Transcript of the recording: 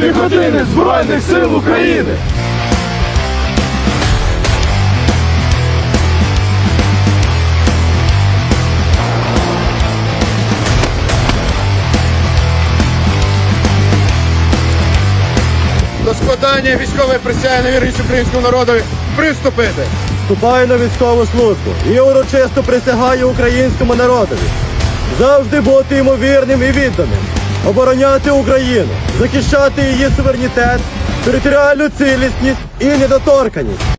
частини Збройних сил України. До складання військової присяги на вірність українському народові приступити. Вступаю на військову службу і урочисто присягаю українському народові. Завжди бути йому вірним і відданим, обороняти Україну, захищати її суверенітет, територіальну цілісність і недоторканість.